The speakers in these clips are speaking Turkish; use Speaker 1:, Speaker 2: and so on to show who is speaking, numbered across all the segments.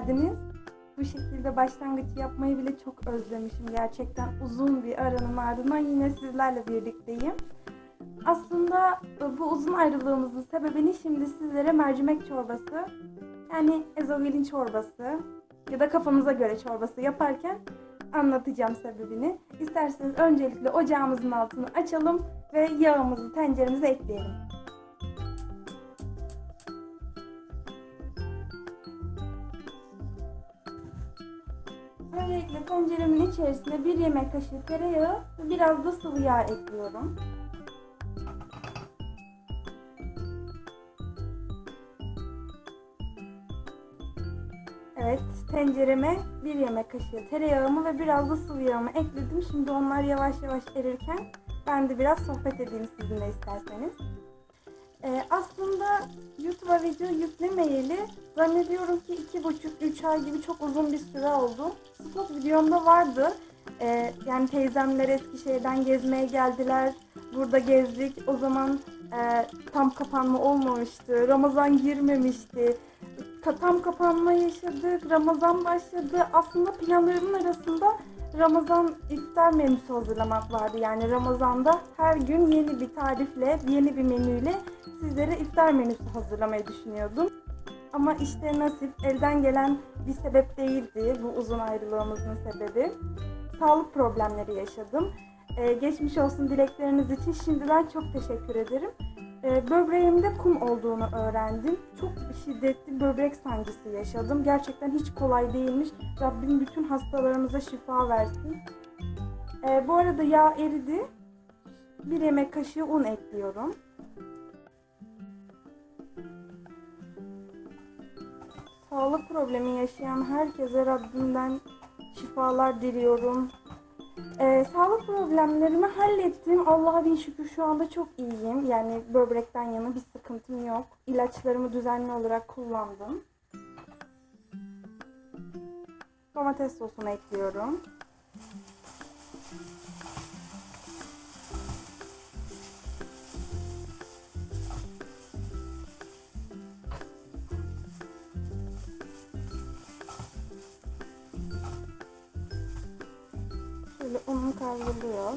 Speaker 1: geldiniz. Bu şekilde başlangıç yapmayı bile çok özlemişim. Gerçekten uzun bir aranın ardından yine sizlerle birlikteyim. Aslında bu uzun ayrılığımızın sebebini şimdi sizlere mercimek çorbası, yani ezogelin çorbası ya da kafanıza göre çorbası yaparken anlatacağım sebebini. İsterseniz öncelikle ocağımızın altını açalım ve yağımızı tenceremize ekleyelim. Öncelikle tenceremin içerisine bir yemek kaşığı tereyağı ve biraz da sıvı yağ ekliyorum. Evet, tencereme bir yemek kaşığı tereyağımı ve biraz da sıvı yağımı ekledim. Şimdi onlar yavaş yavaş erirken ben de biraz sohbet edeyim sizinle isterseniz. Ee, aslında YouTube'a video yüklemeyeli zannediyorum ki iki buçuk üç ay gibi çok uzun bir süre oldu. Stok videomda vardı. Ee, yani teyzemler Eskişehir'den gezmeye geldiler. Burada gezdik. O zaman e, tam kapanma olmamıştı. Ramazan girmemişti. Ka- tam kapanma yaşadık. Ramazan başladı. Aslında planlarımın arasında Ramazan iftar menüsü hazırlamak vardı. Yani Ramazan'da her gün yeni bir tarifle, yeni bir menüyle sizlere iftar menüsü hazırlamayı düşünüyordum. Ama işte nasip elden gelen bir sebep değildi bu uzun ayrılığımızın sebebi. Sağlık problemleri yaşadım. Ee, geçmiş olsun dilekleriniz için şimdiden çok teşekkür ederim. Ee, böbreğimde kum olduğunu öğrendim. Çok şiddetli böbrek sancısı yaşadım. Gerçekten hiç kolay değilmiş. Rabbim bütün hastalarımıza şifa versin. Ee, bu arada yağ eridi. Bir yemek kaşığı un ekliyorum. Sağlık problemi yaşayan herkese Rabbimden şifalar diliyorum. Ee, sağlık problemlerimi hallettim. Allah'a bin şükür şu anda çok iyiyim. Yani böbrekten yana bir sıkıntım yok. İlaçlarımı düzenli olarak kullandım. Domates sosunu ekliyorum. Kavruluyor.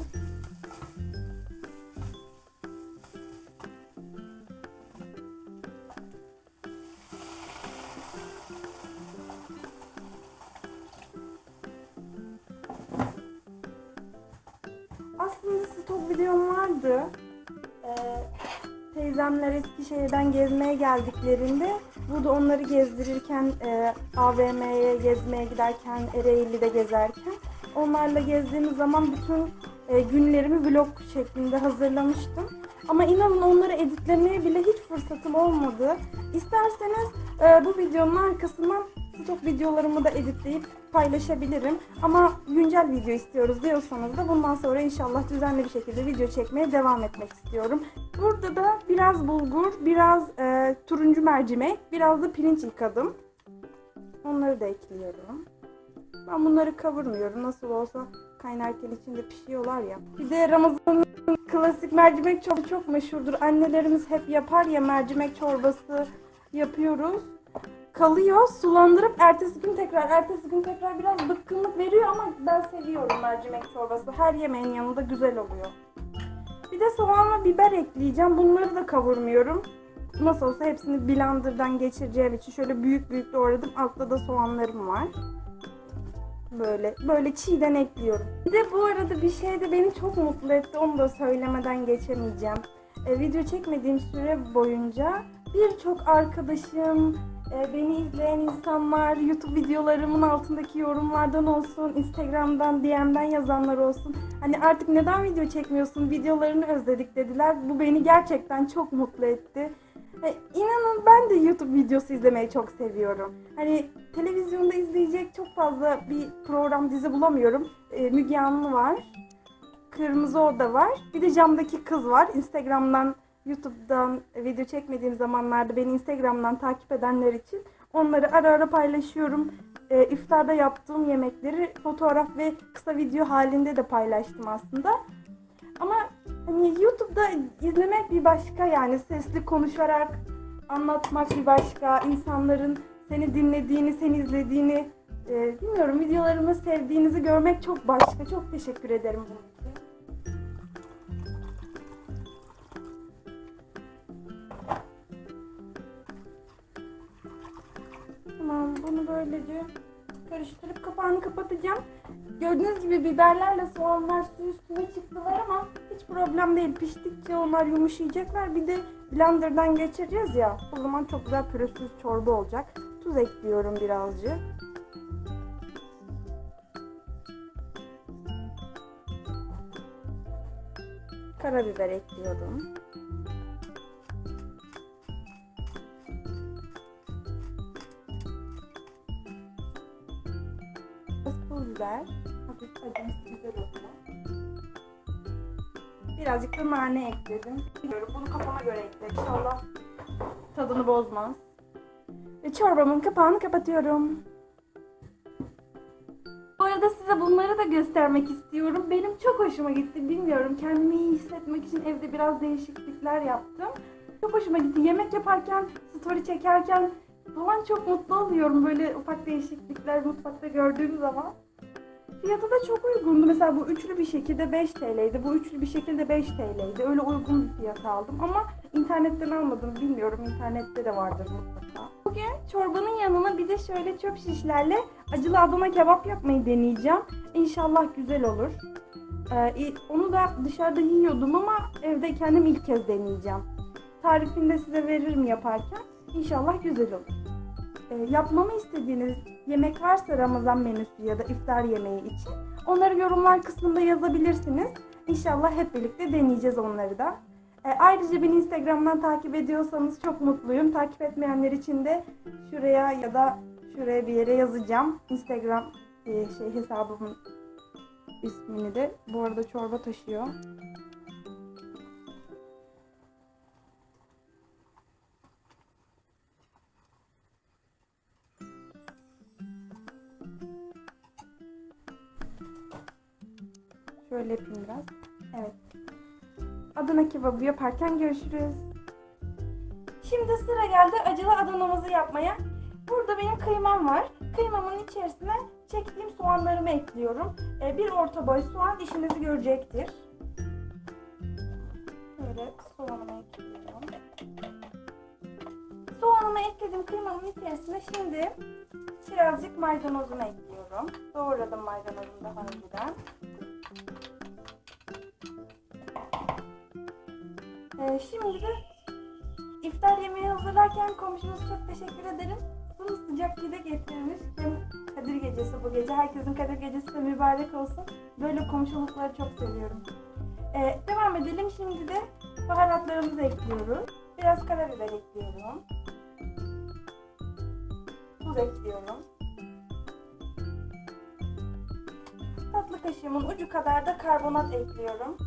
Speaker 1: Aslında stok videom vardı. Ee, teyzemler Eskişehir'den gezmeye geldiklerinde burada onları gezdirirken e, AVM'ye gezmeye giderken Ereğli'de gezerken onlarla gezdiğimiz zaman bütün e, günlerimi vlog şeklinde hazırlamıştım. Ama inanın onları editlemeye bile hiç fırsatım olmadı. İsterseniz e, bu videonun arkasından stok videolarımı da editleyip paylaşabilirim. Ama güncel video istiyoruz diyorsanız da bundan sonra inşallah düzenli bir şekilde video çekmeye devam etmek istiyorum. Burada da biraz bulgur, biraz e, turuncu mercimek, biraz da pirinç yıkadım. Onları da ekliyorum. Ben bunları kavurmuyorum. Nasıl olsa kaynarken içinde pişiyorlar ya. Bir de Ramazan'ın klasik mercimek çorbası çok meşhurdur. Annelerimiz hep yapar ya mercimek çorbası yapıyoruz. Kalıyor, sulandırıp ertesi gün tekrar, ertesi gün tekrar biraz bıkkınlık veriyor ama ben seviyorum mercimek çorbası. Her yemeğin yanında güzel oluyor. Bir de soğan ve biber ekleyeceğim. Bunları da kavurmuyorum. Nasıl olsa hepsini blenderdan geçireceğim için şöyle büyük büyük doğradım. Altta da soğanlarım var. Böyle böyle çiğden ekliyorum. Bir de bu arada bir şey de beni çok mutlu etti. Onu da söylemeden geçemeyeceğim. E, video çekmediğim süre boyunca birçok arkadaşım, e, beni izleyen insanlar, YouTube videolarımın altındaki yorumlardan olsun, Instagram'dan, DM'den yazanlar olsun. Hani artık neden video çekmiyorsun, videolarını özledik dediler. Bu beni gerçekten çok mutlu etti. E, inanın ben de YouTube videosu izlemeyi çok seviyorum. Hani televizyonda izleyecek çok fazla bir program dizi bulamıyorum. E, Müge Anlı var. Kırmızı Oda var. Bir de Camdaki Kız var. Instagram'dan, YouTube'dan video çekmediğim zamanlarda beni Instagram'dan takip edenler için onları ara ara paylaşıyorum. E, iftarda yaptığım yemekleri fotoğraf ve kısa video halinde de paylaştım aslında. Ama hani YouTube'da izlemek bir başka yani sesli konuşarak anlatmak bir başka, insanların seni dinlediğini, seni izlediğini, e, bilmiyorum videolarımı sevdiğinizi görmek çok başka. Çok teşekkür ederim bunun için. Tamam, bunu böylece karıştırıp kapağını kapatacağım. Gördüğünüz gibi biberlerle soğanlar su üstüne çıktılar ama hiç problem değil. Piştikçe onlar yumuşayacaklar. Bir de blenderdan geçireceğiz ya. O zaman çok güzel pürüzsüz çorba olacak. Tuz ekliyorum birazcık. Karabiber ekliyorum. Birazcık da nane ekledim. Bilmiyorum bunu kafama göre ekle. İnşallah tadını bozmaz. Ve çorbamın kapağını kapatıyorum. Bu arada size bunları da göstermek istiyorum. Benim çok hoşuma gitti. Bilmiyorum kendimi iyi hissetmek için evde biraz değişiklikler yaptım. Çok hoşuma gitti. Yemek yaparken, story çekerken falan çok mutlu oluyorum. Böyle ufak değişiklikler mutfakta gördüğüm zaman. Fiyatı da çok uygundu. Mesela bu üçlü bir şekilde 5 TL'ydi. Bu üçlü bir şekilde 5 TL'ydi. Öyle uygun bir fiyat aldım ama internetten almadım. Bilmiyorum internette de vardır mutlaka. Bugün çorbanın yanına bir de şöyle çöp şişlerle acılı Adana kebap yapmayı deneyeceğim. İnşallah güzel olur. Ee, onu da dışarıda yiyordum ama evde kendim ilk kez deneyeceğim. Tarifini de size veririm yaparken. İnşallah güzel olur. Ee, yapmamı istediğiniz yemek varsa Ramazan menüsü ya da iftar yemeği için onları yorumlar kısmında yazabilirsiniz. İnşallah hep birlikte deneyeceğiz onları da. Ee, ayrıca beni Instagram'dan takip ediyorsanız çok mutluyum. Takip etmeyenler için de şuraya ya da şuraya bir yere yazacağım. Instagram e, şey hesabımın ismini de. Bu arada çorba taşıyor. Şöyle yapayım biraz. Evet. Adana kebabı yaparken görüşürüz. Şimdi sıra geldi acılı Adana'mızı yapmaya. Burada benim kıymam var. Kıymamın içerisine çektiğim soğanlarımı ekliyorum. Ee, bir orta boy soğan işinizi görecektir. Şöyle soğanımı ekliyorum. Soğanımı ekledim kıymamın içerisine. Şimdi birazcık maydanozumu ekliyorum. Doğradım maydanozumu daha önceden. Şimdi de iftar yemeği hazırlarken komşumuz çok teşekkür ederim. Bunu sıcak pide getirmiş. Hem Kadir gecesi bu gece. Herkesin Kadir gecesi de mübarek olsun. Böyle komşulukları çok seviyorum. Ee, devam edelim. Şimdi de baharatlarımızı ekliyoruz. Biraz karabiber ekliyorum. Tuz ekliyorum. Tatlı kaşığımın ucu kadar da karbonat ekliyorum.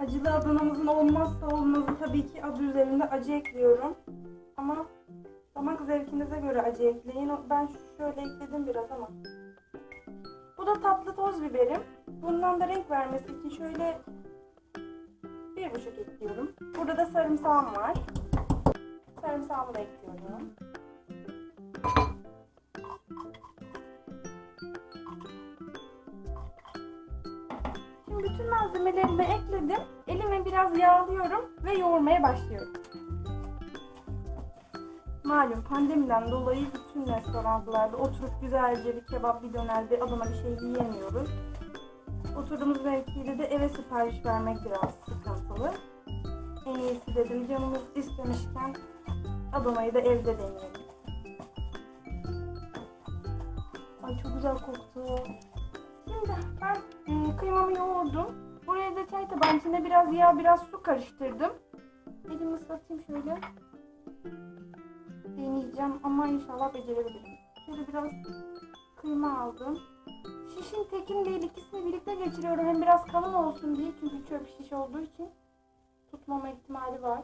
Speaker 1: Acılı Adana'mızın olmazsa olmazı tabii ki adı üzerinde acı ekliyorum. Ama damak zevkinize göre acı ekleyin. Ben şöyle ekledim biraz ama. Bu da tatlı toz biberim. Bundan da renk vermesi için şöyle bir buçuk ekliyorum. Burada da sarımsağım var. Sarımsağımı da ekliyorum. Bütün malzemelerimi ekledim. Elimi biraz yağlıyorum ve yoğurmaya başlıyorum. Malum pandemiden dolayı bütün restoranlarda oturup güzelce bir kebap, bir döner, bir Adana bir şey yiyemiyoruz. Oturduğumuz mevkide de eve sipariş vermek biraz sıkıntılı. En iyisi dedim canımız istemişken Adana'yı da evde deneyelim. Ay çok güzel koktu. İçine biraz yağ, biraz su karıştırdım. Elimi ıslatayım şöyle. Deneyeceğim ama inşallah becerebilirim. Şöyle biraz kıyma aldım. Şişin tekin değil ikisini birlikte geçiriyorum. Hem biraz kalın olsun diye çünkü çöp şiş olduğu için tutmama ihtimali var.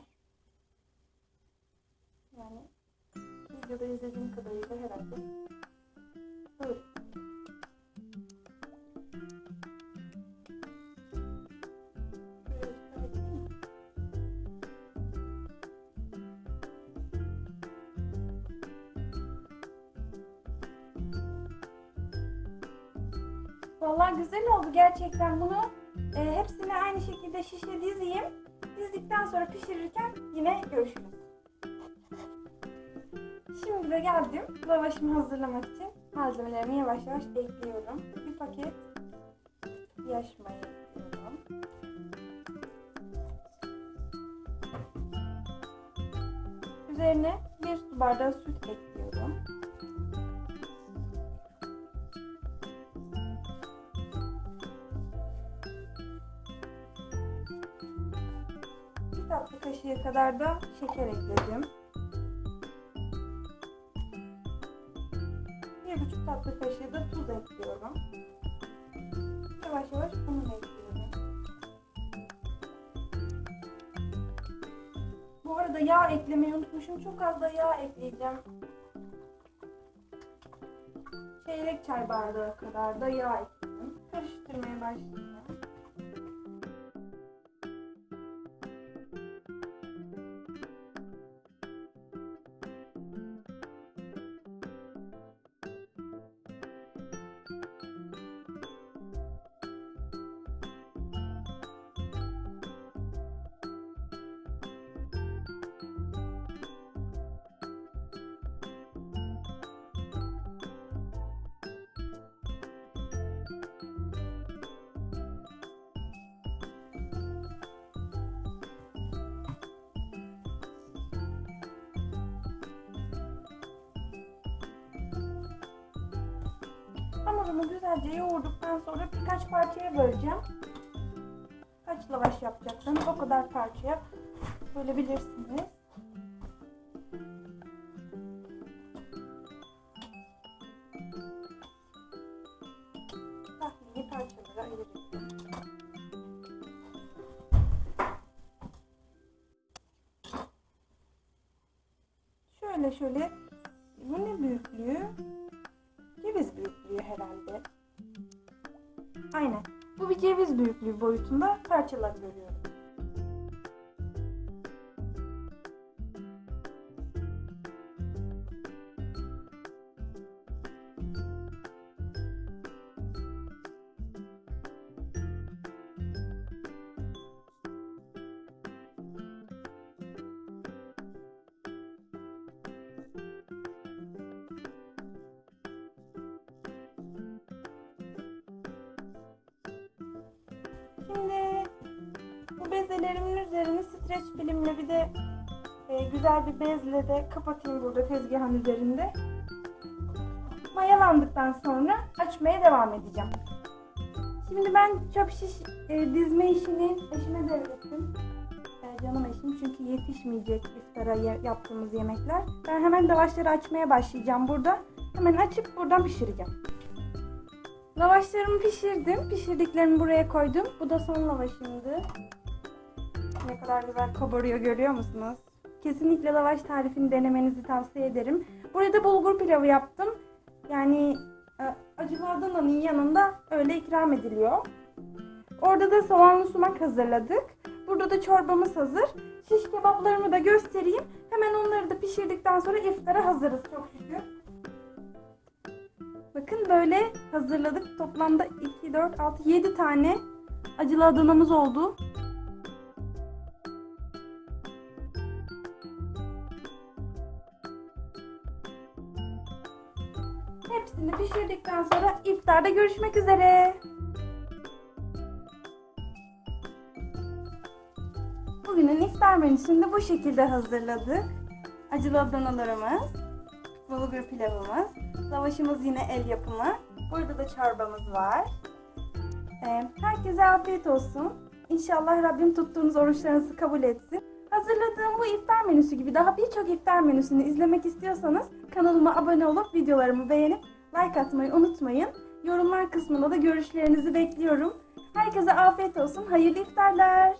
Speaker 1: Yani videoda izlediğim kadarıyla herhalde Vallahi güzel oldu gerçekten. Bunu e, hepsini aynı şekilde şişe dizeyim. Dizdikten sonra pişirirken yine görüşürüz. Şimdi de geldim lavaşımı hazırlamak için malzemelerimi yavaş yavaş ekliyorum. Bir paket yaş maya ekliyorum. Üzerine bir su bardağı süt ekliyorum. Kaşığı kadar da şeker ekledim. Bir buçuk tatlı kaşığı da tuz ekliyorum. Yavaş yavaş un ekliyorum. Bu arada yağ eklemeyi unutmuşum. Çok az da yağ ekleyeceğim. Çeyrek çay bardağı kadar da yağ ekledim. Karıştırmaya başlayacağım. Hamurumu güzelce yoğurduktan sonra birkaç parçaya böleceğim. Kaç lavaş yapacaksanız o kadar parçaya bölebilirsiniz. Tahmini parçalara ayırıyorum. Şöyle şöyle bu ne büyüklüğü? Ceviz büyüklüğü herhalde. Aynen. Bu bir ceviz büyüklüğü boyutunda parçalar görüyorum. Bu bezelerimin üzerini streç filmle bir de e, güzel bir bezle de kapatayım burada tezgahın üzerinde. Mayalandıktan sonra açmaya devam edeceğim. Şimdi ben çöp şiş e, dizme işini eşime devrettim. E, canım eşim çünkü yetişmeyecek iftara ye- yaptığımız yemekler. Ben hemen lavaşları açmaya başlayacağım burada. Hemen açıp buradan pişireceğim. Lavaşlarımı pişirdim. Pişirdiklerimi buraya koydum. Bu da son lavaşımdı. Ne kadar güzel kabarıyor görüyor musunuz? Kesinlikle lavaş tarifini denemenizi tavsiye ederim. Buraya da bulgur pilavı yaptım. Yani e, acılı Adana'nın yanında öyle ikram ediliyor. Orada da soğanlı sumak hazırladık. Burada da çorbamız hazır. Şiş kebaplarımı da göstereyim. Hemen onları da pişirdikten sonra iftara hazırız çok şükür. Bakın böyle hazırladık. Toplamda 2, 4, 6, 7 tane acılı Adana'mız oldu. Hepsini pişirdikten sonra iftarda görüşmek üzere. Bugünün iftar menüsünü de bu şekilde hazırladık. Acılı Adanalarımız, bulgur pilavımız, lavaşımız yine el yapımı. Burada da çorbamız var. Ee, herkese afiyet olsun. İnşallah Rabbim tuttuğunuz oruçlarınızı kabul etsin. Hazırladığım bu iftar menüsü gibi daha birçok iftar menüsünü izlemek istiyorsanız kanalıma abone olup videolarımı beğenip like atmayı unutmayın. Yorumlar kısmında da görüşlerinizi bekliyorum. Herkese afiyet olsun. Hayırlı iftarlar.